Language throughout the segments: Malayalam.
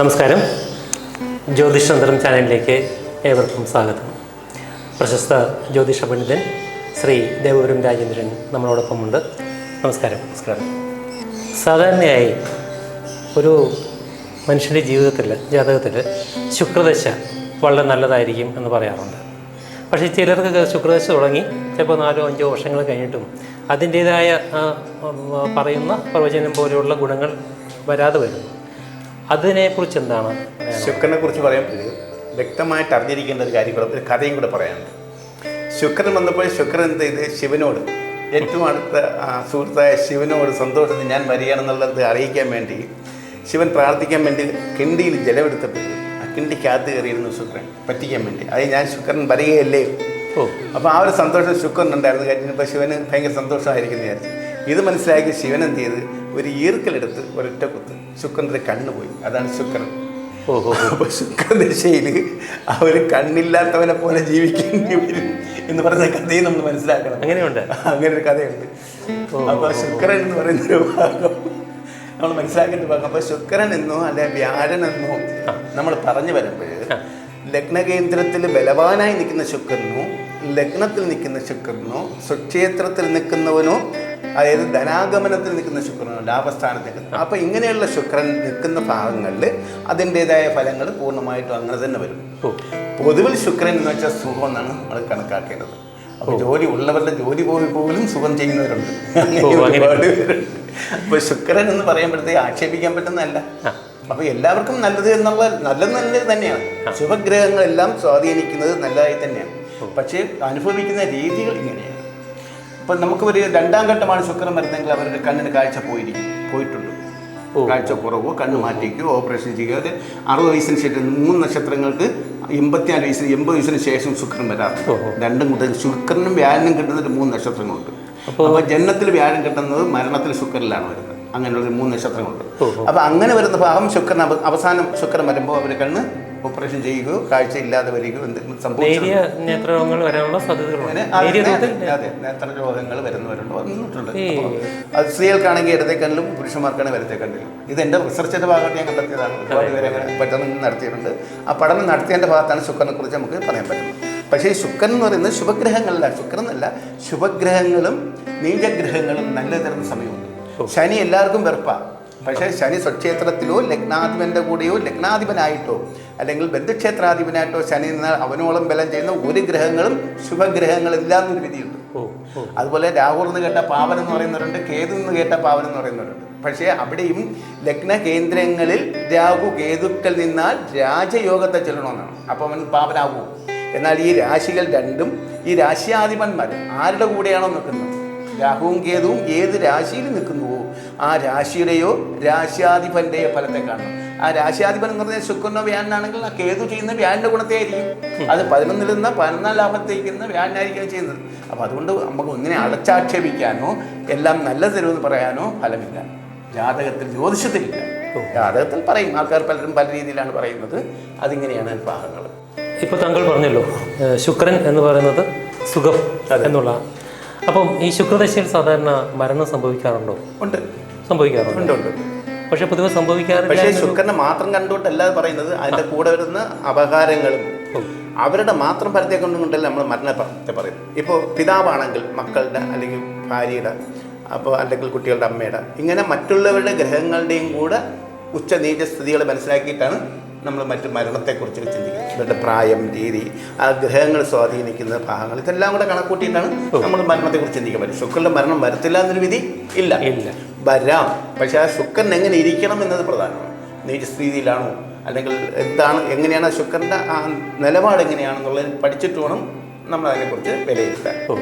നമസ്കാരം. ജ്യോതിഷതന്ത്രം ചാനലിലേക്ക് ഏവർക്കും സ്വാഗതം. പ്രശസ്ത ജ്യോതിഷ പണ്ഡിതൻ ശ്രീ ദേവപുരം രാജേന്ദ്രൻ നമ്മളോടൊപ്പമുണ്ട്. നമസ്കാരം നമസ്കാരം. സാധാരണയായി ഒരു മനുഷ്യന്റെ ജീവിതത്തിൽ ജാതകത്തിൽ ശുക്രദശ വളരെ നല്ലതായിരിക്കും എന്ന് പറയാറുണ്ട്. പക്ഷേ ചിലർക്ക് ശുക്രദശ തുടങ്ങി ചിലപ്പോൾ നാലോ അഞ്ചോ വർഷങ്ങൾ കഴിഞ്ഞിട്ടും അതിന്റേതായ പറയുന്ന പ്രവചനം പോലെയുള്ള ഗുണങ്ങൾ വരാതെ വരുന്നു. അതിനെക്കുറിച്ച് എന്താണ്? ശുക്രനെ കുറിച്ച് പറയുമ്പോൾ വ്യക്തമായിട്ട് അറിഞ്ഞിരിക്കേണ്ട ഒരു കാര്യം കൂടെ ഒരു കഥയും കൂടെ പറയാനുണ്ട്. ശുക്രൻ വന്നപ്പോൾ ശുക്രൻ എന്ത് ചെയ്ത്? ശിവനോട് ഏറ്റവും അടുത്ത സുഹൃത്തായ ശിവനോട് സന്തോഷത്തിൽ ഞാൻ വരികയാണെന്നുള്ളത് അറിയിക്കാൻ വേണ്ടി ശിവൻ പ്രാർത്ഥിക്കാൻ വേണ്ടി കിണ്ടിയിൽ ജലമെടുത്തപ്പോൾ ആ കിണ്ടിക്കകത്ത് കയറിയിരുന്നു ശുക്രൻ പറ്റിക്കാൻ വേണ്ടി. അത് ഞാൻ ശുക്രൻ വരികയല്ലേ? ഓ. അപ്പോൾ ആ ഒരു സന്തോഷം ശുക്രൻ ഉണ്ടായിരുന്നു. കഴിഞ്ഞപ്പോൾ ശിവന് ഭയങ്കര സന്തോഷമായിരിക്കുന്നു വിചാരിച്ചു. ഇത് മനസ്സിലാക്കി ശിവൻ എന്ത് ചെയ്ത്? ഒരു ഈർക്കലെടുത്ത് ഒരൊറ്റ കുത്ത്. ശുക്രന്റെ കണ്ണ് പോയി. അതാണ് ശുക്രൻ. ഓഹോ. അപ്പൊ ശുക്രദശയിൽ അവർ കണ്ണില്ലാത്തവനെ പോലെ ജീവിക്കേണ്ടി വരും എന്ന് പറയുന്ന കഥയും നമ്മൾ മനസ്സിലാക്കണം. അങ്ങനെയുണ്ട്. അങ്ങനെ ഒരു കഥയുണ്ട്. അപ്പൊ ശുക്രൻ എന്ന് പറയുന്ന ഒരു ഭാഗം നമ്മൾ മനസ്സിലാക്കേണ്ട ഭാഗം. അപ്പൊ ശുക്രൻ എന്നോ അല്ലെ വ്യാഴൻ എന്നോ നമ്മൾ പറഞ്ഞു വരുമ്പോൾ ലഗ്നകേന്ദ്രത്തിൽ ബലവാനായി നിൽക്കുന്ന ശുക്രനോ ലഗ്നത്തിൽ നിൽക്കുന്ന ശുക്രനോ സ്വക്ഷേത്രത്തിൽ നിൽക്കുന്നവനോ അതായത് ധനാഗമനത്തിൽ നിൽക്കുന്ന ശുക്രനോ ലാഭസ്ഥാനത്ത് നിൽക്കുന്ന അപ്പൊ ഇങ്ങനെയുള്ള ശുക്രൻ നിൽക്കുന്ന ഭാഗങ്ങളിൽ അതിന്റെതായ ഫലങ്ങൾ പൂർണമായിട്ടും അങ്ങനെ തന്നെ വരും. പൊതുവിൽ ശുക്രൻ എന്ന് വെച്ചാൽ സുഖം എന്നാണ് നമ്മൾ കണക്കാക്കേണ്ടത്. അപ്പോൾ ജോലി ഉള്ളവരുടെ ജോലി പോയി പോലും സുഖം ചെയ്യുന്നവരുണ്ട്. ഒരുപാട് പേരുണ്ട്. അപ്പൊ ശുക്രൻ എന്ന് പറയുമ്പോഴത്തേക്ക് ആക്ഷേപിക്കാൻ പറ്റുന്നതല്ല. അപ്പോൾ അപ്പൊ എല്ലാവർക്കും നല്ലത് എന്നുള്ള നല്ലത് നല്ലത് തന്നെയാണ്. ശുഭഗ്രഹങ്ങളെല്ലാം സ്വാധീനിക്കുന്നത് നല്ലതായി തന്നെയാണ്. പക്ഷേ അനുഭവിക്കുന്ന രീതികൾ ഇങ്ങനെയാണ്. ഇപ്പൊ നമുക്ക് ഒരു രണ്ടാം ഘട്ടമാണ് ശുക്രൻ വരുന്നെങ്കിൽ അവരുടെ കണ്ണിന് കാഴ്ച പോയിരിക്കും പോയിട്ടുണ്ട്. കാഴ്ച കുറവോ കണ്ണ് മാറ്റിക്കോ ഓപ്പറേഷൻ ചെയ്യുക. അത് അറുപത് വയസ്സിന് ശേഷം മൂന്ന് നക്ഷത്രങ്ങൾക്ക് എൺപത്തിനാല് വയസ്സിന് എൺപത് വയസ്സിന് ശേഷം ശുക്രൻ വരാറ്. രണ്ടും കൂടെ ശുക്രനും വ്യാഴനും കിട്ടുന്നത് മൂന്ന് നക്ഷത്രങ്ങളുണ്ട്. അപ്പോൾ- ജന്മത്തിൽ വ്യാഴം കിട്ടുന്നത് മരണത്തിൽ ശുക്രനിലാണ് വരുന്നത്. അങ്ങനെയുള്ള മൂന്ന് നക്ഷത്രങ്ങളുണ്ട്. അപ്പൊ അപ്പോൾ അങ്ങനെ വരുന്ന ഭാഗം ശുക്രൻ അവസാനം ശുക്രൻ വരുമ്പോൾ അവർ കണ്ണ് ഓപ്പറേഷൻ ചെയ്യുകയോ കാഴ്ച ഇല്ലാതെ വരികയോ എന്തെങ്കിലും സംഭവിച്ചു നേത്രരോഗങ്ങൾ വരാനുള്ള അതെ, നേത്രരോഗങ്ങൾ വരുന്നവരുണ്ട് വന്നിട്ടുണ്ട്. അത് സ്ത്രീകൾക്കാണെങ്കിൽ ഇടത്തെ കണ്ണിലും പുരുഷന്മാർക്കാണെങ്കിൽ വലത്തെ കണ്ണിലും ഇത് എന്റെ റിസർച്ചിന്റെ ഭാഗത്ത് ഞാൻ കണ്ടെത്തിയതാണ്. ഒരുപാട് പേര് അങ്ങനെ പഠനം നടത്തിയിട്ടുണ്ട്. ആ പഠനം നടത്തിയതിന്റെ ഭാഗത്താണ് ശുക്രനെ കുറിച്ച് നമുക്ക് പറയാൻ പറ്റുന്നത്. പക്ഷേ ഈ ശുക്രൻ എന്ന് പറയുന്നത് ശുഭഗ്രഹങ്ങളല്ല. ശുക്രൻ എന്നല്ല ശുഭഗ്രഹങ്ങളും നീചഗ്രഹങ്ങളും നല്ല തരുന്ന സമയമുണ്ട്. ശനി എല്ലാവർക്കും വെറുപ്പാണ് പക്ഷേ ശനി സ്വക്ഷേത്രത്തിലോ ലഗ്നാധിപന്റെ കൂടെയോ ലഗ്നാധിപനായിട്ടോ അല്ലെങ്കിൽ ബന്ധുക്ഷേത്രാധിപനായിട്ടോ ശനി എന്നാൽ അവനോളം ബലം ചെയ്യുന്ന ഒരു ഗ്രഹങ്ങളും ശുഭഗ്രഹങ്ങളില്ല എന്നൊരു വിധിയുണ്ട്. അതുപോലെ രാഹുൽ എന്ന് കേട്ട പാവൻ എന്ന് പറയുന്നവരുണ്ട് കേതു എന്ന് കേട്ട പാവൻ എന്ന് പറയുന്നവരുണ്ട്. പക്ഷേ അവിടെയും ലഗ്ന കേന്ദ്രങ്ങളിൽ രാഹു കേതുക്കൾ നിന്നാൽ രാജയോഗത്തെ ചെല്ലണമെന്നാണ്. അപ്പോൾ അവൻ പാവനാകും. എന്നാൽ ഈ രാശികൾ രണ്ടും ഈ രാശിയാധിപന്മാർ ആരുടെ കൂടെയാണോ നിൽക്കുന്നത്? രാഹുവും കേതുവും ഏത് രാശിയിൽ നിൽക്കുന്നുവോ ആ രാശിയുടെയോ രാശ്യാധിപന്റെയോ ഫലത്തെ കാണണം. ആ രാശ്യാധിപൻ എന്ന് പറഞ്ഞാൽ ശുക്രനോ വ്യാനാണെങ്കിൽ ആ കേതു ചെയ്യുന്ന വ്യാനിന്റെ ഗുണത്തെ ആയിരിക്കും അത് പതിനൊന്നിൽ നിന്ന് പതിനൊന്നാം ലാഭത്തേക്കുന്ന വ്യാനായിരിക്കും ചെയ്യുന്നത്. അപ്പോൾ അതുകൊണ്ട് നമുക്ക് ഒന്നിനെ അടച്ചാക്ഷേപിക്കാനോ എല്ലാം നല്ല തരുമെന്ന് പറയാനോ ഫലമില്ല. ജാതകത്തിൽ ജ്യോതിഷത്തിലില്ല. ജാതകത്തിൽ പറയും. ആൾക്കാർ പലരും പല രീതിയിലാണ് പറയുന്നത്. അതിങ്ങനെയാണ് ഭാഗങ്ങൾ. ഇപ്പോൾ താങ്കൾ പറഞ്ഞല്ലോ ശുക്രൻ എന്ന് പറയുന്നത് സുഖം എന്നുള്ള. അപ്പം ഈ ശുക്രദശയിൽ സാധാരണ മരണം സംഭവിക്കാറുണ്ടോ? ഉണ്ട്. സംഭവിക്കാറുണ്ട്. പക്ഷെ പൊതുവെ സംഭവിക്കാറില്ല പക്ഷേ ശുക്രനെ മാത്രം കണ്ടുകൊണ്ടല്ല പറയുന്നത് അതിന്റെ കൂടെ വരുന്ന അപകാരങ്ങളും അവരുടെ മാത്രം ഫലത്തെ കൊണ്ടുകൊണ്ടല്ല നമ്മൾ മരണത്തെ പറയുന്നത് ഇപ്പോൾ പിതാവാണെങ്കിൽ മക്കളുടെ അല്ലെങ്കിൽ ഭാര്യയുടെ അപ്പോൾ അല്ലെങ്കിൽ കുട്ടികളുടെ അമ്മയുടെ ഇങ്ങനെ മറ്റുള്ളവരുടെ ഗ്രഹങ്ങളുടെയും കൂടെ ഉച്ച നീച സ്ഥിതികൾ മനസ്സിലാക്കിയിട്ടാണ് നമ്മൾ മറ്റു മരണത്തെക്കുറിച്ച് ചിന്തിക്കുന്നത്. ഇവരുടെ പ്രായം രീതി ആ ഗ്രഹങ്ങൾ സ്വാധീനിക്കുന്ന ഭാഗങ്ങൾ ഇതെല്ലാം കൂടെ കണക്കൂട്ടിയിട്ടാണ് നമ്മൾ മരണത്തെക്കുറിച്ച് ചിന്തിക്കാൻ പറ്റും ശുക്രന്റെ മരണം വരത്തില്ല എന്നൊരു വിധി ഇല്ല. ഇല്ല. വരാം. പക്ഷെ ആ ശുക്രൻ എങ്ങനെ ഇരിക്കണം എന്നത് പ്രധാനമാണ്. നീചസ്ഥിതിയിലാണോ അല്ലെങ്കിൽ എന്താണ് എങ്ങനെയാണ് ആ ശുക്രന്റെ ആ നിലപാട് എങ്ങനെയാണെന്നുള്ളത് പഠിച്ചിട്ട് വേണം നമ്മൾ അതിനെക്കുറിച്ച് വിലയിരുത്താൻ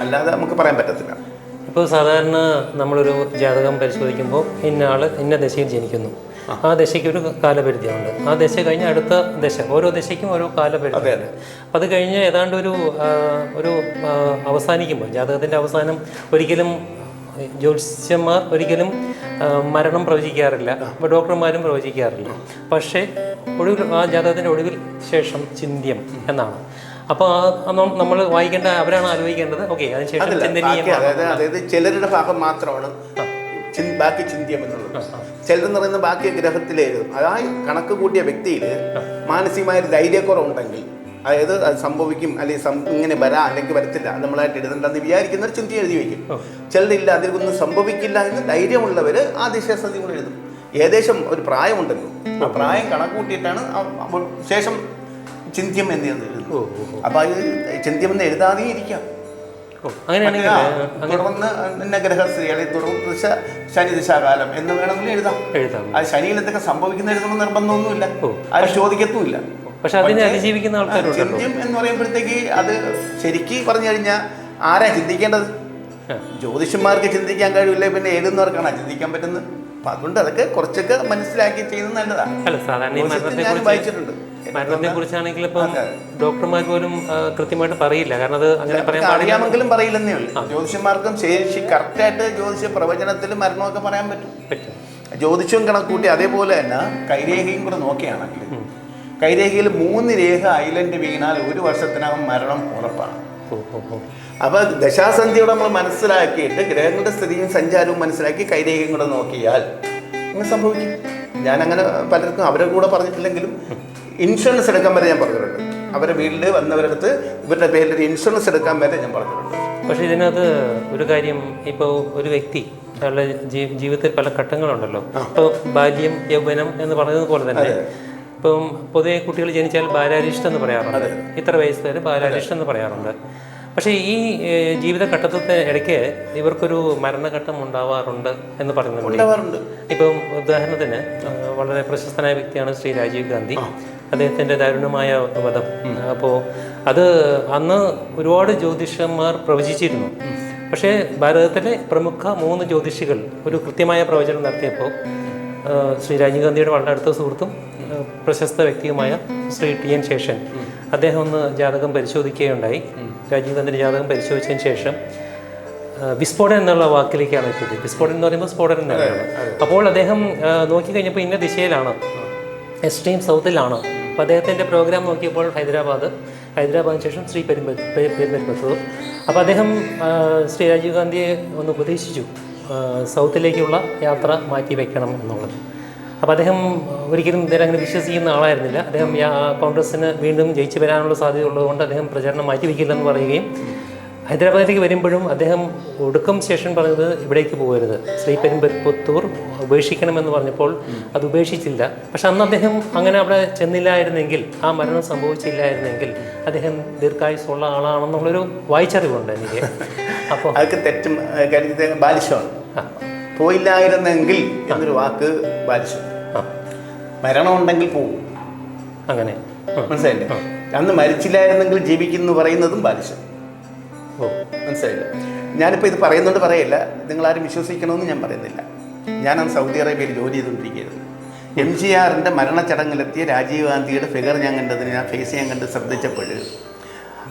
അല്ലാതെ നമുക്ക് പറയാൻ പറ്റത്തില്ല. ഇപ്പോൾ സാധാരണ നമ്മളൊരു ജാതകം പരിശോധിക്കുമ്പോൾ ഇന്ന ആൾ ഇന്ന ദശയിൽ ജനിക്കുന്നു. ആ. ദശയ്ക്ക് ഒരു കാലപരിധിയുണ്ട്. ആ ദശ കഴിഞ്ഞ് അടുത്ത ദശ ഓരോ ദശയ്ക്കും ഓരോ കാലപരിധിയുണ്ട് അത് കഴിഞ്ഞ് ഏതാണ്ട് ഒരു ഒരു അവസാനിക്കുമ്പോൾ ജാതകത്തിന്റെ അവസാനം ഒരിക്കലും ജ്യോത്സ്യന്മാർ ഒരിക്കലും മരണം പ്രവചിക്കാറില്ല. അപ്പോൾ ഡോക്ടർമാരും പ്രവചിക്കാറില്ല. പക്ഷേ ഒടുവിൽ ആ ജാതകത്തിന്റെ ഒടുവിൽ ശേഷം ചിന്ത്യം എന്നാണ്. അപ്പോൾ നമ്മൾ വായിക്കേണ്ട അവരാണ് ആലോചിക്കേണ്ടത്. ഓക്കെ അതിനുശേഷം അതായത് അതായത് ചിലരുടെ ഭാഗം മാത്രമാണ് ബാക്കി ചിന്തിയം എന്നുള്ളത്. ചിലരെന്ന് പറയുന്ന ബാക്കി ഗ്രഹത്തിലെഴുതും അതായത് കണക്ക് കൂട്ടിയ വ്യക്തിയിൽ മാനസികമായ ധൈര്യക്കുറവുണ്ടെങ്കിൽ അതായത് അത് സംഭവിക്കും അല്ലെങ്കിൽ ഇങ്ങനെ വരാം അല്ലെങ്കിൽ വരത്തില്ല നമ്മളായിട്ട് എഴുതണ്ടെന്ന് വിചാരിക്കുന്ന ഒരു ചിന്ത എഴുതി വയ്ക്കും. ചിലരില്ല അതിലൊന്നും സംഭവിക്കില്ല എന്ന് ധൈര്യമുള്ളവർ ആ ദിശാസന്ധി കൂടെ എഴുതും. ഏകദേശം ഒരു പ്രായമുണ്ടല്ലോ. ആ പ്രായം കണക്ക് കൂട്ടിയിട്ടാണ് അപ്പോൾ ശേഷം ചിന്ത്യം എന്ന് എഴുതുന്നത്. അപ്പൊ അത് ചിന്ത്യം എന്ന് എഴുതാതെ ഇരിക്കാം. തുടർന്ന് ഇന്ന ഗ്രഹസ്ഥിതി അല്ലെങ്കിൽ തുടർന്ന് ദിശ ശനി ദിശാകാലം എന്ന് വേണമെങ്കിൽ എഴുതാം. എഴുതാം. അത് ശനിയിൽ എന്തൊക്കെ സംഭവിക്കുന്ന എഴുതണം നിർബന്ധമൊന്നുമില്ല. ആരും ചോദിക്കത്തുമില്ല. പക്ഷെ അതിനെ അതിജീവിക്കുന്ന ആൾക്കാരുണ്ടല്ലോ എന്ന് പറയുമ്പോഴത്തേക്ക് അത് ശരിക്ക് പറഞ്ഞു കഴിഞ്ഞാൽ ആരാ ചിന്തിക്കേണ്ടത്. ജ്യോതിഷന്മാർക്ക് ചിന്തിക്കാൻ കഴിവില്ല പിന്നെ എഴുതുന്നവർക്കാണ് ചിന്തിക്കാൻ പറ്റുന്നത്? അപ്പൊ അതുകൊണ്ട് അതൊക്കെ കുറച്ചൊക്കെ മനസ്സിലാക്കി ചെയ്യുന്നത് നല്ലതാണ് അല്ല സാധാരണ ഈ മരണത്തെ ഞാൻ വായിച്ചിട്ടുണ്ട്. മരണത്തെ കുറിച്ചാണെങ്കിൽ ഇപ്പം ഡോക്ടർമാർ പോലും കൃത്യമായിട്ട് പറയില്ല. കാരണം അത് അങ്ങനെ പറയാൻ അറിയാമെങ്കിലും പറയില്ലെന്നേ ഉള്ളൂ. ജ്യോതിഷന്മാർക്കും ശേഷി കറക്റ്റായിട്ട് ജ്യോതിഷ പ്രവചനത്തിൽ മരണമൊക്കെ പറയാൻ പറ്റും. പറ്റും. ജ്യോതിഷവും കണക്കൂട്ടി അതേപോലെ തന്നെ കൈരേഖയും കൂടെ നോക്കുകയാണെങ്കിൽ കൈരേഖയിൽ മൂന്ന് രേഖ ഐലൻഡ് വീണാൽ ഒരു വർഷത്തിനകം മരണം ഉറപ്പാണ്. അപ്പൊ ദശാസന്ധിയോടെ നമ്മൾ മനസ്സിലാക്കിയിട്ട് ഗ്രഹങ്ങളുടെ സ്ഥിതിയും സഞ്ചാരവും മനസ്സിലാക്കി കൈരേഖയും കൂടെ നോക്കിയാൽ അങ്ങനെ സംഭവിക്കും. ഞാൻ അങ്ങനെ പലർക്കും അവരെ കൂടെ പറഞ്ഞിട്ടില്ലെങ്കിലും ഇൻഷുറൻസ് എടുക്കാൻ വരെ ഞാൻ പറഞ്ഞിട്ടുണ്ട്. അവരുടെ വീട്ടിൽ വന്നവരടുത്ത് ഇവരുടെ പേരിൽ ഒരു ഇൻഷുറൻസ് എടുക്കാൻ വരെ ഞാൻ പറഞ്ഞിട്ടുണ്ട്. പക്ഷേ ഇതിനകത്ത് ഒരു കാര്യം ഇപ്പോൾ ഒരു വ്യക്തി അയാളുടെ ജീവിതത്തിൽ പല ഘട്ടങ്ങളുണ്ടല്ലോ. ഇപ്പോൾ ബാല്യം യൗവനം എന്ന് പറഞ്ഞതുപോലെ പോലെ തന്നെ ഇപ്പം പൊതുവെ കുട്ടികൾ ജനിച്ചാൽ ബാലാരിഷ്ടം എന്ന് പറയാറുണ്ട്. ഇത്ര വയസ്സ് വരെ ബാലാരിഷ്ടം എന്ന് പറയാറുണ്ട്. പക്ഷേ ഈ ജീവിതഘട്ടത്തിന് ജീവിതഘട്ടത്തെ ഇടയ്ക്ക് ഇവർക്കൊരു മരണഘട്ടം ഉണ്ടാവാറുണ്ട് എന്ന് പറയുന്നുണ്ട് ഇപ്പം ഉദാഹരണത്തിന് വളരെ പ്രശസ്തനായ വ്യക്തിയാണ് ശ്രീ രാജീവ് ഗാന്ധി. അദ്ദേഹത്തിന്റെ ദാരുണമായ വധം. അപ്പോൾ അത് അന്ന് ഒരുപാട് ജ്യോതിഷന്മാർ പ്രവചിച്ചിരുന്നു. പക്ഷേ ഭാരതത്തിലെ പ്രമുഖ മൂന്ന് ജ്യോതിഷികൾ ഒരു കൃത്യമായ പ്രവചനം നടത്തിയപ്പോൾ ശ്രീ രാജീവ് ഗാന്ധിയുടെ വളരെ അടുത്ത സുഹൃത്തും പ്രശസ്ത വ്യക്തിയുമായ ശ്രീ ടി എൻ ശേഷൻ. അദ്ദേഹം ഒന്ന് ജാതകം പരിശോധിക്കുകയുണ്ടായി. രാജീവ് ഗാന്ധിന്റെ ജാതകം പരിശോധിച്ചതിന് ശേഷം വിസ്ഫോടനം എന്നുള്ള വാക്കിലേക്കാണ് എത്തിയത്. വിസ്ഫോടനം എന്ന് പറയുമ്പോൾ സ്ഫോടനം തന്നെയാണ്. അപ്പോൾ അദ്ദേഹം നോക്കിക്കഴിഞ്ഞപ്പോൾ ഇന്ന ദിശയിലാണ്. എക്സ്ട്രീം സൗത്തിലാണ്. അപ്പോൾ അദ്ദേഹത്തിന്റെ പ്രോഗ്രാം നോക്കിയപ്പോൾ ഹൈദരാബാദ്. ഹൈദരാബാദിന് ശേഷം ശ്രീ പെരുമ്പ പെ- അപ്പോൾ അദ്ദേഹം ശ്രീ രാജീവ് ഗാന്ധിയെ ഒന്ന് ഉപദേശിച്ചു. സൗത്തിലേക്കുള്ള യാത്ര മാറ്റി വയ്ക്കണം എന്നുള്ളത്. അപ്പോൾ അദ്ദേഹം ഒരിക്കലും ഇതിൽ അങ്ങനെ വിശ്വസിക്കുന്ന ആളായിരുന്നില്ല. അദ്ദേഹം കോൺഗ്രസ്സിന് വീണ്ടും ജയിച്ചു വരാനുള്ള സാധ്യത ഉള്ളതുകൊണ്ട് അദ്ദേഹം പ്രചരണം മാറ്റി വയ്ക്കില്ലെന്ന് പറയുകയും ഹൈദരാബാദിലേക്ക് വരുമ്പോഴും അദ്ദേഹം ഒടുക്കം ശേഷൻ പറഞ്ഞത് ഇവിടേക്ക് പോകരുത്. ശ്രീ പെരുമ്പത്തൂർ ഉപേക്ഷിക്കണമെന്ന് പറഞ്ഞപ്പോൾ അത് ഉപേക്ഷിച്ചില്ല. പക്ഷെ അന്ന് അദ്ദേഹം അങ്ങനെ അവിടെ ചെന്നില്ലായിരുന്നെങ്കിൽ ആ മരണം സംഭവിച്ചില്ലായിരുന്നെങ്കിൽ അദ്ദേഹം ദീർഘായുസുള്ള ആളാണെന്നുള്ളൊരു വായിച്ചറിവുണ്ട് എനിക്ക്. അപ്പോൾ അതൊക്കെ തെറ്റും കരുതി ബാലിശമാണ്. പോയില്ലായിരുന്നെങ്കിൽ എന്നൊരു വാക്ക് ബാലിശം. മരണമുണ്ടെങ്കിൽ പോവും. അങ്ങനെ. മനസ്സിലായില്ലേ? അന്ന് മരിച്ചില്ലായിരുന്നെങ്കിൽ ജീവിക്കുന്നു പറയുന്നതും ബാലിശം. ഓ. മനസ്സിലായില്ല? ഞാനിപ്പോൾ ഇത് പറയുന്നുണ്ട് പറയല്ല. നിങ്ങളാരും വിശ്വസിക്കണമെന്ന് ഞാൻ പറയുന്നില്ല. ഞാൻ അന്ന് സൗദി അറേബ്യയിൽ ജോലി ചെയ്തുകൊണ്ടിരിക്കുകയായിരുന്നു. എം ജി ആറിന്റെ മരണച്ചടങ്ങിലെത്തിയ രാജീവ് ഗാന്ധിയുടെ ഫിഗർ ഞാൻ കണ്ടതിന് ഞാൻ ഫേസ് ചെയ്യാൻ കണ്ട് ശ്രദ്ധിച്ചപ്പോൾ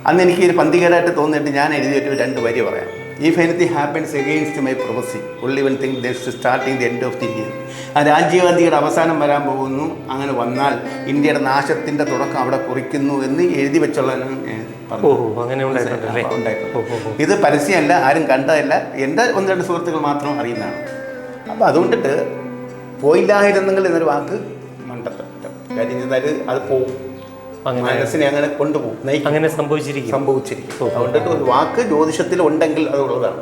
അന്ന് എനിക്ക് ഒരു പന്തികേടായിട്ട് തോന്നിയിട്ട് ഞാൻ എഴുതിയൊരു രണ്ട് വരി പറയാം. If anything happens against my prophecy only one thing the starting the end of the India ആ രാജീവ് ഗാന്ധിയുടെ അവസാനം വരാൻ പോകുന്നു. അങ്ങനെ വന്നാൽ ഇന്ത്യയുടെ നാശത്തിന്റെ തുടക്കം അവിടെ കുറിക്കുന്നു എന്ന് എഴുതി വെച്ചുള്ള ഉണ്ടായിട്ടുണ്ട്. ഇത് പരസ്യമല്ല ആരും കണ്ടതല്ല. എന്റെ ഒന്ന് രണ്ട് സുഹൃത്തുക്കൾ മാത്രം അറിയുന്നതാണ്. അപ്പോൾ അതുകൊണ്ടിട്ട് പോയില്ലായിരുന്നെങ്കിൽ എന്നൊരു വാക്ക് മണ്ടത്തം കാര്യം അത് പോവും. അങ്ങനെ മനസ്സിനെ അങ്ങനെ കൊണ്ടുപോകും. അങ്ങനെ സംഭവിച്ചിരിക്കും. സംഭവിച്ചിരിക്കും. അതുകൊണ്ട് ഒരു വാക്ക് ജ്യോതിഷത്തിൽ ഉണ്ടെങ്കിൽ അത് ഉള്ളതാണ്.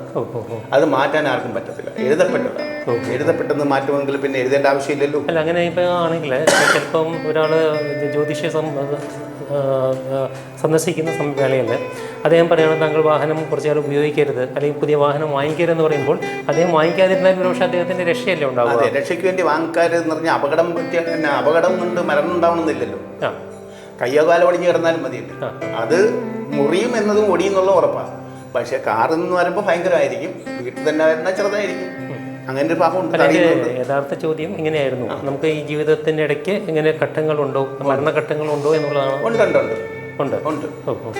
അത് മാറ്റാൻ ആർക്കും പറ്റത്തില്ല. എഴുതപ്പെട്ടതാണ്. എഴുതപ്പെട്ടെന്ന് മാറ്റുമെങ്കിൽ പിന്നെ എഴുതേണ്ട ആവശ്യമില്ലല്ലോ. അല്ല അങ്ങനെ ഇപ്പൊ ആണെങ്കിൽ ചിലപ്പം ഒരാൾ ജ്യോതിഷ സന്ദർശിക്കുന്ന വേളയിൽ അദ്ദേഹം പറയുകയാണ് താങ്കൾ വാഹനം കുറച്ച് നേരം ഉപയോഗിക്കരുത്. അല്ലെങ്കിൽ പുതിയ വാഹനം വാങ്ങിക്കരുത് എന്ന് പറയുമ്പോൾ അദ്ദേഹം വാങ്ങിക്കാതിരുന്നാൽ പക്ഷേ അദ്ദേഹത്തിന്റെ രക്ഷയല്ലേ ഉണ്ടാവും അതെ രക്ഷയ്ക്ക് വേണ്ടി വാങ്ങിക്കാരെന്ന് പറഞ്ഞാൽ അപകടം പറ്റിയ അപകടം കൊണ്ട് മരണം ഉണ്ടാവണമെന്നില്ലല്ലോ ആ. കയ്യോ കാലോ ഒടിഞ്ഞ് കിടന്നാലും മതിയുണ്ട് അത് മുറിയും എന്നതും ഒടിയെന്നുള്ള ഉറപ്പാണ് പക്ഷെ കാറിൽ നിന്ന് വരുമ്പോൾ ഭയങ്കരമായിരിക്കും വീട്ടിൽ തന്നെ വരുന്ന ചെറുതായിരിക്കും. അങ്ങനെ ഒരു പാപം യഥാർത്ഥ ചോദ്യം ഇങ്ങനെയായിരുന്നു. നമുക്ക് ഈ ജീവിതത്തിന്റെ ഇടയ്ക്ക് ഇങ്ങനെ ഘട്ടങ്ങളുണ്ടോ മരണഘട്ടങ്ങളുണ്ടോ എന്നുള്ളതാണ്? ഉണ്ട് ഉണ്ട് ഉണ്ട്. ഉണ്ട്.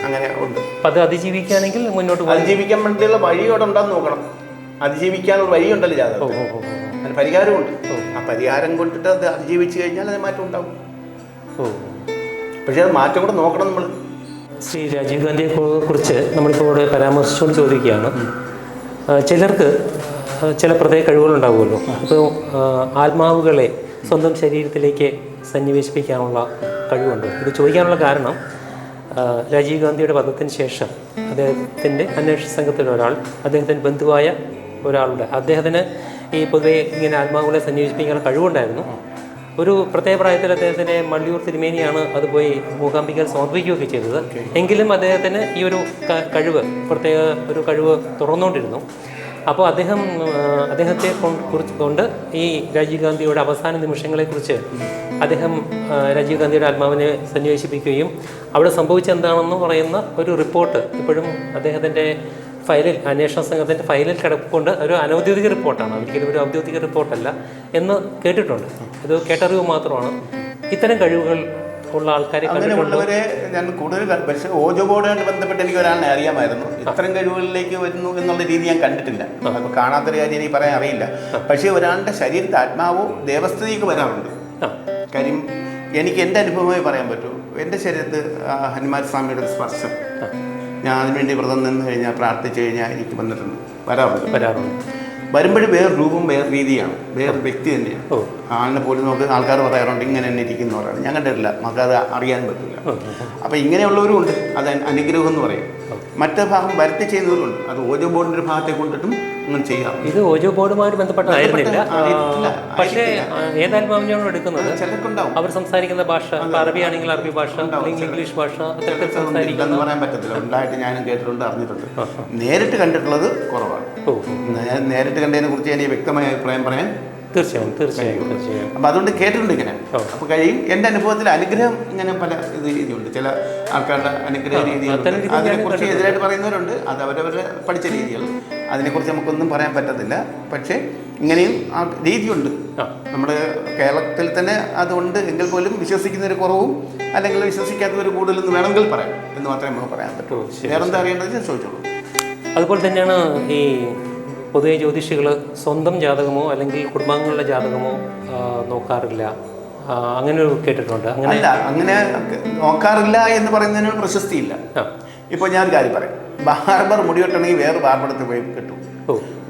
അങ്ങനെ ഉണ്ട്. അത് അതിജീവിക്കുകയാണെങ്കിൽ മുന്നോട്ട് അതിജീവിക്കാൻ വേണ്ടിയുള്ള വഴി അവിടെ ഉണ്ടെന്ന് നോക്കണം. അതിജീവിക്കാനുള്ള വഴി ഉണ്ടല്ലോ ജാതകം ഓ ഓ ഓ. അതിന് പരിഹാരമുണ്ട്. ആ പരിഹാരം കൊണ്ടിട്ട് അത് അതിജീവിച്ചു കഴിഞ്ഞാൽ അത് മാറ്റം ഉണ്ടാവും. ഓ. പക്ഷേ അത് മാറ്റം കൂടെ നോക്കണം നമ്മൾ ശ്രീ രാജീവ് ഗാന്ധിയെ കുറിച്ച് നമ്മളിപ്പോൾ ഇവിടെ പരാമർശിച്ചുകൊണ്ട് ചോദിക്കുകയാണ്. ചിലർക്ക് ചില പ്രത്യേക കഴിവുകളുണ്ടാവുമല്ലോ. അപ്പോൾ ആത്മാവുകളെ സ്വന്തം ശരീരത്തിലേക്ക് സന്നിവേശിപ്പിക്കാനുള്ള കഴിവുണ്ട്. ഇത് ചോദിക്കാനുള്ള കാരണം രാജീവ് ഗാന്ധിയുടെ വധത്തിന് ശേഷം അദ്ദേഹത്തിന്റെ അന്വേഷണ സംഘത്തിലെ ഒരാൾ അദ്ദേഹത്തിന്റെ ബന്ധുവായ ഒരാളുടെ അദ്ദേഹത്തിന് ഈ പൊതുവെ ഇങ്ങനെ ആത്മാവുകളെ സന്നിവേശിപ്പിക്കാനുള്ള കഴിവുണ്ടായിരുന്നു. ഒരു പ്രത്യേക പ്രായത്തിൽ അദ്ദേഹത്തിന് മള്ളിയൂർ തിരുമേനിയാണ് അത് പോയി മൂകാംബികയിൽ സമർപ്പിക്കുകയൊക്കെ ചെയ്തത്. എങ്കിലും അദ്ദേഹത്തിന് ഈ ഒരു കഴിവ് പ്രത്യേക ഒരു കഴിവ് തുറന്നുകൊണ്ടിരുന്നു അപ്പോൾ അദ്ദേഹം അദ്ദേഹത്തെ കൊണ്ട് കുറിച്ച് കൊണ്ട് ഈ രാജീവ് ഗാന്ധിയുടെ അവസാന നിമിഷങ്ങളെക്കുറിച്ച് അദ്ദേഹം രാജീവ് ഗാന്ധിയുടെ ആത്മാവിനെ സന്നിവേശിപ്പിക്കുകയും അവിടെ സംഭവിച്ചെന്താണെന്ന് പറയുന്ന ഒരു റിപ്പോർട്ട് ഇപ്പോഴും അദ്ദേഹത്തിന്റെ ഫയലിൽ അന്വേഷണ സംഘത്തിന്റെ ഫയലിൽ കിടപ്പുകൊണ്ട് ഒരു അനൗദ്യോഗിക റിപ്പോർട്ടാണ്. ഒരിക്കലും ഒരു ഔദ്യോഗിക റിപ്പോർട്ടല്ല എന്ന് കേട്ടിട്ടുണ്ട്. ഇത് കേട്ടറിവ് മാത്രമാണ്. ഇത്തരം കഴിവുകൾ ഉള്ള ആൾക്കാരെ അങ്ങനെയുള്ളവരെ ഞാൻ കൂടുതൽ. പക്ഷേ ഓജോ ബോർഡുമായിട്ട് ബന്ധപ്പെട്ട് എനിക്ക് ഒരാളിനെ അറിയാമായിരുന്നു. ഇത്തരം കഴിവുകളിലേക്ക് വരുന്നു എന്നുള്ള രീതി ഞാൻ കണ്ടിട്ടില്ല. അപ്പോൾ കാണാത്തൊരു കാര്യം എനിക്ക് പറയാൻ അറിയില്ല. പക്ഷേ ഒരാളുടെ ശരീരത്തെ ആത്മാവോ ദേവസ്ഥിതിക്ക് വരാറുണ്ട്. കാര്യം എനിക്ക് എന്റെ അനുഭവമായി പറയാൻ പറ്റൂ. എന്റെ ശരീരത്ത് ഹനുമാൻ സ്വാമിയുടെ സ്പർശം. ഞാൻ അതിനുവേണ്ടി വ്രതം നിന്ന് കഴിഞ്ഞാൽ പ്രാർത്ഥിച്ചു കഴിഞ്ഞാൽ എനിക്ക് വന്നിട്ടുണ്ട്. വരാറുണ്ട്. വരാറുണ്ട്. വരുമ്പോഴും വേറെ രൂപം വേറെ രീതിയാണ്. വേറെ വ്യക്തി തന്നെയാണ്. ആളിനെ പോലും നമുക്ക് ആൾക്കാർ പറയാറുണ്ട് ഇങ്ങനെ തന്നെ ഇരിക്കുന്നവരാണ്. ഞാൻ കണ്ടിട്ടില്ല. നമുക്കത് അറിയാൻ പറ്റില്ല. അപ്പോൾ ഇങ്ങനെയുള്ളവരും ഉണ്ട്. അത് അനുഗ്രഹം എന്ന് പറയും. മറ്റേ ഭാഗം വരട്ടി ചെയ്യുന്നവരുണ്ട്. അത് ഓജോ ബോർഡിന്റെ ഭാഗത്തെ കൊണ്ടിട്ടും അങ്ങനെ ചെയ്യാം. ഇത് ഓജോ ബോർഡുമായിട്ട് ബന്ധപ്പെട്ട- ഏതായാലും പക്ഷേ ഏതാത്മാവിനെയാണ് എടുക്കുന്നത് ചിലർക്കുണ്ടാവും അവർ സംസാരിക്കുന്ന ഭാഷ അറബി ആണെങ്കിൽ അറബി ഭാഷ അല്ലെങ്കിൽ ഇംഗ്ലീഷ് ഭാഷ അതൊക്കെ സംസാരിക്കുന്ന ഇല്ലെന്ന് പറയാൻ പറ്റത്തില്ല. ഉണ്ടായിട്ട് ഞാനും കേട്ടിട്ടുണ്ട് അറിഞ്ഞിട്ടുണ്ട്. നേരിട്ട് കണ്ടിട്ടുള്ളത് കുറവാണ്. നേരിട്ട് കണ്ടതിനെ കുറിച്ച് എനിക്ക് വ്യക്തമായ അഭിപ്രായം പറയാൻ തീർച്ചയായും തീർച്ചയായും തീർച്ചയായും. അപ്പം അതുകൊണ്ട് കേട്ടിട്ടുണ്ട് ഇങ്ങനെ. അപ്പോൾ കഴിയും. എന്റെ അനുഭവത്തിൽ അനുഗ്രഹം ഇങ്ങനെ പല ഇത് രീതിയുണ്ട്. ചില ആൾക്കാരുടെ അനുഗ്രഹ രീതികൾ അത്തരം രീതി അതിനെക്കുറിച്ച് എതിരായിട്ട് പറയുന്നവരുണ്ട്. അത് അവരവരുടെ പഠിച്ച രീതികൾ. അതിനെക്കുറിച്ച് നമുക്കൊന്നും പറയാൻ പറ്റത്തില്ല. പക്ഷേ ഇങ്ങനെയും ആ രീതിയുണ്ട്. നമ്മുടെ കേരളത്തിൽ തന്നെ അതുണ്ട്. എങ്കിൽ പോലും വിശ്വസിക്കുന്നൊരു കുറവും അല്ലെങ്കിൽ വിശ്വസിക്കാത്തവർ കൂടുതലെന്ന് വേണമെങ്കിൽ പറയാം. എന്ന് മാത്രമേ നമുക്ക് പറയാൻ പറ്റുള്ളൂ വേറെന്താ അറിയേണ്ടത് ചോദിച്ചോളൂ. അതുപോലെ തന്നെയാണ് ഈ പൊതുവെ ജ്യോതിഷികൾ സ്വന്തം ജാതകമോ അല്ലെങ്കിൽ കുടുംബാംഗങ്ങളുടെ ജാതകമോ നോക്കാറില്ല. അങ്ങനെ ഒരു കേട്ടിട്ടുണ്ട്. അങ്ങനെ അല്ല അങ്ങനെ നോക്കാറില്ല എന്ന് പറയുന്നതിന് പ്രശസ്തിയില്ല. ഇപ്പൊ ഞാൻ ഒരു കാര്യം പറയാം. ബാർബർ മുടി വെട്ടണമെങ്കിൽ വേറെ ബാർബറത്തിൽ പോയി കിട്ടും.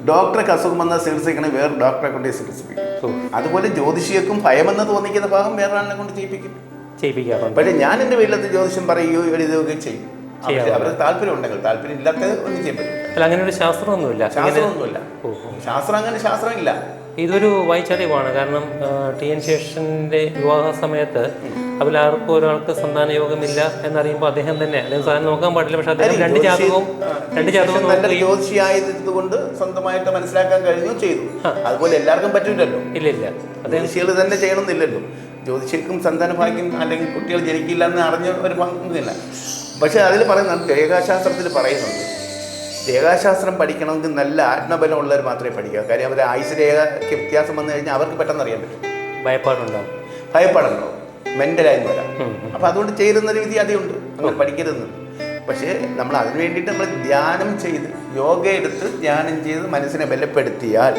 ഡോക്ടറെ അസുഖം വന്നാൽ ചികിത്സിക്കണമെങ്കിൽ വേറെ ഡോക്ടറെ കൊണ്ട് ചികിത്സിപ്പിക്കും. അതുപോലെ ജ്യോതിഷിയക്കും ഭയമെന്ന് തോന്നിക്കുന്ന ഭാഗം വേറെ ആളിനെ കൊണ്ട് ചെയ്യിപ്പിക്കും. ചെയ്യിപ്പിക്കാറുണ്ട്. പക്ഷേ ഞാൻ എന്റെ വീട്ടിലത്തെ ജ്യോതിഷം പറയുകയോ ഇവരിതൊക്കെ ചെയ്യും. അവർക്ക് താല്പര്യം ഉണ്ടെങ്കിൽ താല്പര്യം ഇല്ലാത്ത ഒന്നും ചെയ്യാൻ പറ്റില്ല. അല്ല അങ്ങനെ ഒരു ശാസ്ത്രമൊന്നുമില്ല. ശാസ്ത്രമൊന്നുമില്ല ശാസ്ത്രം അങ്ങനെ ശാസ്ത്രമില്ല. ഇതൊരു വായിച്ചറിവാണ് കാരണം ടി എൻ ശേഷന്റെ വിവാഹ സമയത്ത് അതിൽ ആർക്കും ഒരാൾക്ക് സന്താന യോഗമില്ല എന്നറിയുമ്പോൾ അദ്ദേഹം തന്നെ അദ്ദേഹം സാധനം നോക്കാൻ പാടില്ല പക്ഷെ അദ്ദേഹം രണ്ട് ജാതകവും രണ്ട് ജാതകവും നല്ല നോക്കുകയും ജ്യോതിഷി ആയതുകൊണ്ട് സ്വന്തമായിട്ട് മനസ്സിലാക്കാൻ കഴിഞ്ഞു ചെയ്തു. അതുപോലെ എല്ലാവർക്കും പറ്റില്ലല്ലോ ഇല്ല ഇല്ല. അദ്ദേഹം തന്നെ ചെയ്യണമെന്നില്ലല്ലോ. ജ്യോതിഷിക്കും സന്താന ഭാഗ്യം അല്ലെങ്കിൽ കുട്ടികൾ ജനിക്കില്ല എന്ന് അറിഞ്ഞ ഒരു പങ്കില്ല പക്ഷേ അതിൽ പറയുന്നുണ്ട് രേഖാശാസ്ത്രത്തിൽ പറയുന്നുണ്ട്. രേഖാശാസ്ത്രം പഠിക്കണമെങ്കിൽ നല്ല ആത്മബലം ഉള്ളവർ മാത്രമേ പഠിക്കുക. കാര്യം അവരുടെ ആയുസ് രേഖയ്ക്ക് വ്യത്യാസം വന്നു കഴിഞ്ഞാൽ അവർക്ക് പെട്ടെന്ന് അറിയാൻ പറ്റും. ഭയപ്പാടുണ്ടാവും. ഭയപ്പാടുണ്ടാവും. മെന്റലായി വരാം അപ്പം അതുകൊണ്ട് ചേരുന്നൊരു വിധി അതുണ്ട് അങ്ങനെ പഠിക്കരുതെന്ന്. പക്ഷേ നമ്മൾ അതിന് വേണ്ടിയിട്ട് നമ്മൾ ധ്യാനം ചെയ്ത് യോഗ എടുത്ത് ധ്യാനം ചെയ്ത് മനസ്സിനെ ബലപ്പെടുത്തിയാൽ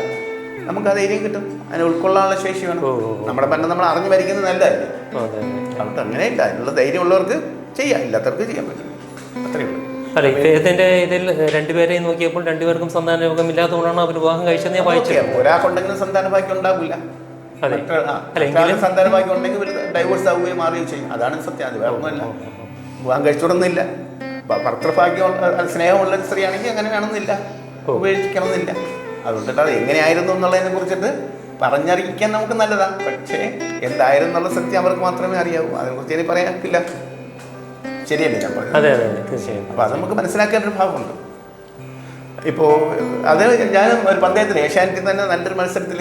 നമുക്ക് ആ ധൈര്യം കിട്ടും. അതിനെ ഉൾക്കൊള്ളാനുള്ള ശേഷി വേണം. നമ്മുടെ പണ്ട് നമ്മൾ അറിഞ്ഞു മരിക്കുന്നത് നല്ലതല്ലേ? അതെ അതെ. അതുകൊണ്ട് അങ്ങനെയില്ല. അതിനുള്ള ധൈര്യമുള്ളവർക്ക് ചെയ്യാം ഇല്ലാത്തവർക്ക് ചെയ്യാൻ പറ്റും. അത്രയേ ഉള്ളൂ. അല്ല ഇദ്ദേഹത്തിന്റെ ഇതിൽ രണ്ടുപേരെയും നോക്കിയപ്പോൾ രണ്ടുപേർക്കും സന്താന യോഗം ഇല്ലാത്തതുകൊണ്ടാണ് അവർ വിവാഹം കഴിച്ചത് ഞാൻ വായിച്ചത്. ഒരാൾക്കുണ്ടെങ്കിലും സന്താന ഭാഗ്യം ഉണ്ടാവില്ല സന്താന ഭാഗ്യം ഉണ്ടെങ്കിൽ ഡൈവോഴ്സ് ആവുകയും മാറുകയും ചെയ്യും. അതാണ് സത്യം. അത് വേറെ ഒന്നുമല്ല. വിവാഹം കഴിച്ചോടൊന്നുമില്ല. ഭർത്തൃഭാഗ്യം സ്നേഹമുള്ള സ്ത്രീയാണെങ്കിൽ അങ്ങനെ വേണമെന്നില്ല. ഉപേക്ഷിക്കണമെന്നില്ല. അതുകൊണ്ടിട്ട് അത് എങ്ങനെയായിരുന്നു എന്നുള്ളതിനെ കുറിച്ചിട്ട് പറഞ്ഞറിയിക്കാൻ നമുക്ക് നല്ലതാണ് പക്ഷേ എന്തായിരുന്നു എന്നുള്ള സത്യം അവർക്ക് മാത്രമേ അറിയാവൂ. അതിനെക്കുറിച്ച് ഇനി പറയാനില്ല ശരിയല്ലേ ഞാൻ പറഞ്ഞത്? അതെ അതെ അതെ തീർച്ചയായും. അപ്പോൾ അത് നമുക്ക് മനസ്സിലാക്കേണ്ട ഒരു ഭാഗമുണ്ട്. ഇപ്പോ അത് ഞാൻ ഒരു പന്തയത്തിന് ഏഷ്യാനെറ്റിൽ തന്നെ നല്ലൊരു മത്സരത്തിൽ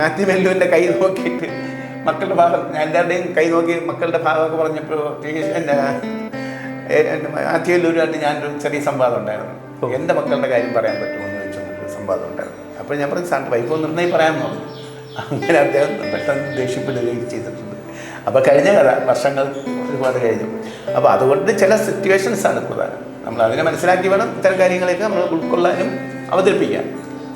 മാത്യു മെല്ലുവിന്റെ കൈ നോക്കിയിട്ട് മക്കളുടെ ഭാഗം ഞാൻ എല്ലാവരുടെയും കൈ നോക്കി മക്കളുടെ ഭാഗമൊക്കെ പറഞ്ഞപ്പോൾ എന്റെ മാത്യു മെല്ലുവിനായിട്ട് ഞാനൊരു ചെറിയ സംവാദം ഉണ്ടായിരുന്നു. എന്റെ മക്കളുടെ കാര്യം പറയാൻ പറ്റുമോ എന്ന് ചോദിച്ചൊരു സംവാദം ഉണ്ടായിരുന്നു. അപ്പോൾ ഞാൻ പറഞ്ഞു സാറിന്റെ വൈഫ് നിർണയം പറയാമെന്ന് പറഞ്ഞു അങ്ങനെ അദ്ദേഹം പെട്ടെന്ന് ദേഷ്യപ്പെടുകയും ചെയ്തിട്ടുണ്ട്. അപ്പോൾ കഴിഞ്ഞ കഥ വർഷങ്ങൾ ഒരുപാട് കഴിഞ്ഞു അപ്പോൾ അതുകൊണ്ട് ചില സിറ്റുവേഷൻസ് ആണ് പ്രധാനം. നമ്മൾ അതിനെ മനസ്സിലാക്കി വേണം ഇത്തരം കാര്യങ്ങളൊക്കെ നമ്മൾ ഉൾക്കൊള്ളാനും അവതരിപ്പിക്കാൻ.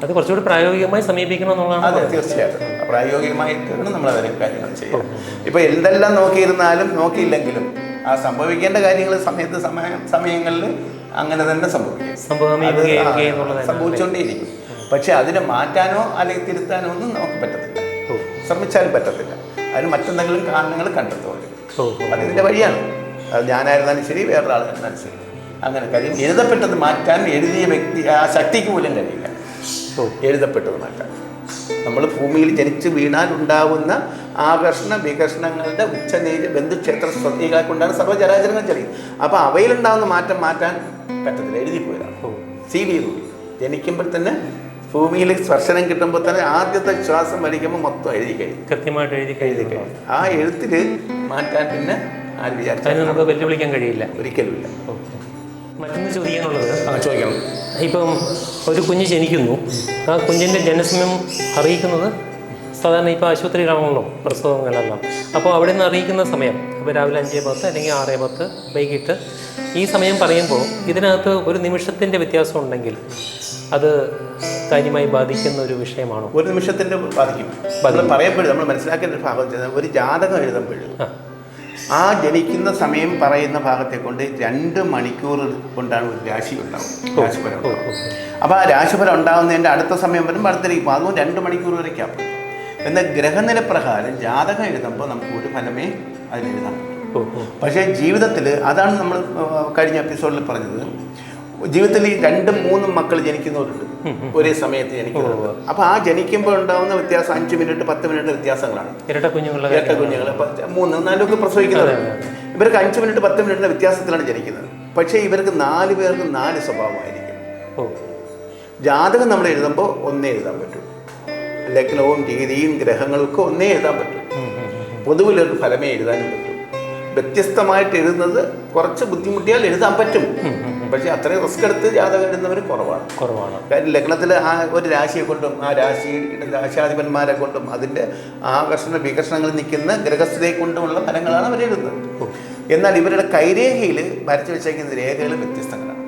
അത് കുറച്ചുകൂടി പ്രായോഗികമായി സമീപിക്കണം എന്നുള്ളതാണ് അതെ തീർച്ചയായിട്ടും. പ്രായോഗികമായിട്ടാണ് നമ്മൾ അതിനെ കാര്യങ്ങൾ ചെയ്യുക. ഇപ്പോൾ എന്തെല്ലാം നോക്കിയിരുന്നാലും നോക്കിയില്ലെങ്കിലും ആ സംഭവിക്കേണ്ട കാര്യങ്ങൾ സമയത്ത് സമയ സമയങ്ങളിൽ അങ്ങനെ തന്നെ സംഭവിക്കും. സംഭവിച്ചുകൊണ്ടേയിരിക്കും പക്ഷെ അതിനെ മാറ്റാനോ അല്ലെങ്കിൽ തിരുത്താനോ ഒന്നും നമുക്ക് പറ്റത്തില്ല. ശ്രമിച്ചാലും പറ്റത്തില്ല. അതിന് മറ്റെന്തെങ്കിലും കാരണങ്ങൾ ഓ. അത് ഇതിന്റെ വഴിയാണ്. അത് ഞാനായിരുന്നാലും ശരി വേറൊരാളായിരുന്നാലും ശരി. അങ്ങനെ കാര്യം എഴുതപ്പെട്ടത് മാറ്റാൻ എഴുതിയ വ്യക്തി ആ ശക്തിക്ക് പോലും കഴിയില്ല. എഴുതപ്പെട്ടത് മാറ്റാൻ. നമ്മൾ ഭൂമിയിൽ ജനിച്ച് വീണാൽ ഉണ്ടാവുന്ന ആകർഷണ വികർഷണങ്ങളുടെ ഉച്ചനീര് ബന്ധുക്ഷേത്ര സ്വത്തികളെ കൊണ്ടാണ് സർവചരാചരങ്ങൾ ചെറിയത് അപ്പോൾ അവയിലുണ്ടാകുന്ന മാറ്റം മാറ്റാൻ പറ്റത്തില്ല. എഴുതിപ്പോയതാണ്. സീൽ ചെയ്തു ജനിക്കുമ്പോൾ തന്നെ ഭൂമിയിൽ സ്പർശനം കിട്ടുമ്പോൾ തന്നെ ആദ്യത്തെ ശ്വാസം വലിക്കുമ്പോൾ മൊത്തം എഴുതി കഴിയും. കൃത്യമായിട്ട് എഴുതി എഴുതി കഴിഞ്ഞു കഴിയും. ആ എഴുത്തിൽ മാറ്റാൻ പിന്നെ ആര് അതിന് വിചാരിച്ചാൽ നമുക്ക് വെല്ലുവിളിക്കാൻ കഴിയില്ല. ഒരിക്കലും ഇല്ല മറ്റൊന്ന് ചോദിക്കാനുള്ളത്. ആ ചോദിക്കണം. ഇപ്പം ഒരു കുഞ്ഞ് ജനിക്കുന്നു. ആ കുഞ്ഞിന്റെ ജനസമയം അറിയിക്കുന്നത് സാധാരണ ഇപ്പോൾ ആശുപത്രിയിലാണല്ലോ പ്രസവങ്ങളെല്ലാം. അപ്പോൾ അവിടെ നിന്ന് അറിയിക്കുന്ന സമയം ഇപ്പോൾ രാവിലെ അഞ്ച് പത്ത് അല്ലെങ്കിൽ ആറ് പത്ത് വൈകിട്ട് ഈ സമയം പറയുമ്പോൾ ഇതിനകത്ത് ഒരു നിമിഷത്തിന്റെ വ്യത്യാസം ഉണ്ടെങ്കിൽ അത് കാര്യമായി ബാധിക്കുന്ന ഒരു വിഷയമാണോ? ഒരു നിമിഷത്തിന്റെ ബാധിക്കും. നമ്മൾ പറയപ്പെടും നമ്മൾ മനസ്സിലാക്കേണ്ട ഒരു ഭാഗം ഒരു ജാതകം എഴുതുമ്പോഴും ആ. ജനിക്കുന്ന സമയം പറയുന്ന ഭാഗത്തെ കൊണ്ട് രണ്ട് മണിക്കൂർ കൊണ്ടാണ് ഒരു രാശി ഉണ്ടാവും രാശിഫലം അപ്പോൾ ആ രാശിഫലം ഉണ്ടാകുന്നതിന്റെ അടുത്ത സമയം വരുമ്പോൾ അടുത്തിരിക്കും. അതും രണ്ട് മണിക്കൂർ വരയ്ക്കാം. എന്നാൽ ഗ്രഹനില പ്രകാരം ജാതകം എഴുതുമ്പോൾ നമുക്ക് ഒരു ഫലമേ പറ്റൂ. ഓ പക്ഷേ ജീവിതത്തിൽ അതാണ് നമ്മൾ കഴിഞ്ഞ എപ്പിസോഡിൽ പറഞ്ഞത്. ജീവിതത്തിൽ ഈ രണ്ടും മൂന്നും മക്കൾ ജനിക്കുന്നവരുണ്ട്. ഒരേ സമയത്ത് ജനിക്കുന്നവർ അപ്പൊ ആ ജനിക്കുമ്പോൾ ഉണ്ടാവുന്ന വ്യത്യാസം അഞ്ച് മിനിറ്റ് പത്ത് മിനിറ്റ് വ്യത്യാസങ്ങളാണ്. ഇരട്ട കുഞ്ഞുങ്ങൾ ഇരട്ട കുഞ്ഞുങ്ങൾ മൂന്ന് നാലൊക്കെ പ്രസവിക്കുന്നത്. ഇവർക്ക് അഞ്ച് മിനിറ്റ് പത്ത് മിനിറ്റിന്റെ വ്യത്യാസത്തിലാണ് ജനിക്കുന്നത്. പക്ഷേ ഇവർക്ക് നാല് പേർക്ക് നാല് സ്വഭാവമായിരിക്കും. ജാതകം നമ്മൾ എഴുതുമ്പോൾ ഒന്നേ എഴുതാൻ പറ്റും. ലഗ്നവും രീതിയും ഗ്രഹങ്ങൾക്കും ഒന്നേ എഴുതാൻ പറ്റും. പൊതുവിൽ ഒരു ഫലമേ എഴുതാനും പറ്റും. വ്യത്യസ്തമായിട്ട് എഴുതുന്നത് കുറച്ച് ബുദ്ധിമുട്ടിയാൽ എഴുതാൻ പറ്റും. പക്ഷേ അത്രയും റിസ്ക് എടുത്ത് ജാതകം ഇടുന്നവർ കുറവാണ്. കുറവാണ്. കാര്യം ലഗ്നത്തിൽ ആ ഒരു രാശിയെ കൊണ്ടും ആ രാശിയുടെ രാശാധിപന്മാരെ കൊണ്ടും അതിന്റെ ആകർഷണ വികർഷണങ്ങളിൽ നിൽക്കുന്ന ഗ്രഹസ്ഥിതിയെ കൊണ്ടുമുള്ള ഫലങ്ങളാണ് അവർ എഴുതുന്നത് എന്നാൽ ഇവരുടെ കൈരേഖയിൽ വരച്ചു വെച്ചേക്കുന്ന രേഖകൾ വ്യത്യസ്തങ്ങളാണ്.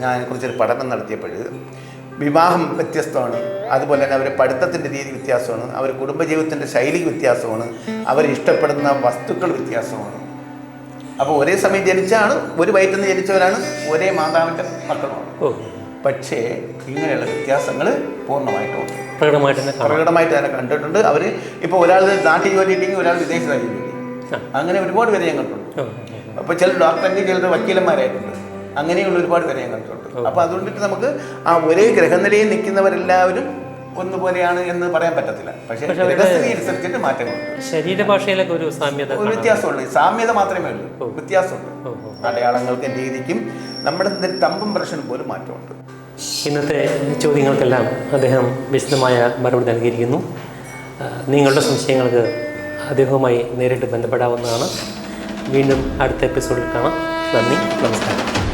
ഞാൻ അതിനെക്കുറിച്ചൊരു പഠനം നടത്തിയപ്പോൾ വിവാഹം വ്യത്യസ്തമാണ്. അതുപോലെ തന്നെ അവരുടെ പഠിത്തത്തിന്റെ രീതി വ്യത്യാസമാണ്. അവർ കുടുംബജീവിതത്തിന്റെ ശൈലി വ്യത്യാസമാണ്. അവർ ഇഷ്ടപ്പെടുന്ന വസ്തുക്കൾ വ്യത്യാസമാണ്. അപ്പോൾ ഒരേ സമയം ജനിച്ചാണ് ഒരു വയറ്റിൽ നിന്ന് ജനിച്ചവരാണ് ഒരേ മാതാവിന്റെ മക്കളുമാണ്. പക്ഷേ ഇങ്ങനെയുള്ള വ്യത്യാസങ്ങൾ പൂർണമായിട്ടും പ്രകടമായിട്ട് തന്നെ പ്രകടമായിട്ട് തന്നെ കണ്ടിട്ടുണ്ട്. അവർ ഇപ്പോൾ ഒരാൾ നാട്ടിൽ ജോലി ഉണ്ടെങ്കിൽ ഒരാൾ വിദേശത്ത് ജോലി. അങ്ങനെ ഒരുപാട് പേരെ ഞാൻ കണ്ടിട്ടുണ്ട്. അപ്പോൾ ചില ഡോക്ടറിന്റെ ചിലർ വക്കീലന്മാരായിട്ടുണ്ട്. അങ്ങനെയുള്ള ഒരുപാട് പേരെ ഞാൻ കണ്ടിട്ടുണ്ട്. അപ്പോൾ അതുകൊണ്ടിട്ട് നമുക്ക് ആ ഒരേ ഗ്രഹനിലയിൽ നിൽക്കുന്നവരെല്ലാവരും ഒന്നുപോലെയാണ് എന്ന് പറയാൻ പറ്റത്തില്ല. പക്ഷേ അനുസരിച്ചിട്ട് മാറ്റങ്ങളുണ്ട് ശരീരഭാഷയിലൊക്കെ ഒരു സാമ്യത ഒരു. വ്യത്യാസമുണ്ട്. സാമ്യത മാത്രമേ ഉള്ളൂ. വ്യത്യാസമുണ്ട്. അടയാളങ്ങൾക്കും രീതിക്കും നമ്മുടെ തമ്പും പ്രശ്നം പോലും മാറ്റമുണ്ട്. ഇന്നത്തെ ചോദ്യങ്ങൾക്കെല്ലാം അദ്ദേഹം വിശദമായ മറുപടി നൽകിയിരിക്കുന്നു. നിങ്ങളുടെ സംശയങ്ങൾക്ക് അദ്ദേഹവുമായി നേരിട്ട് ബന്ധപ്പെടാവുന്നതാണ്. വീണ്ടും അടുത്ത എപ്പിസോഡിൽ കാണാം. നന്ദി നമസ്കാരം.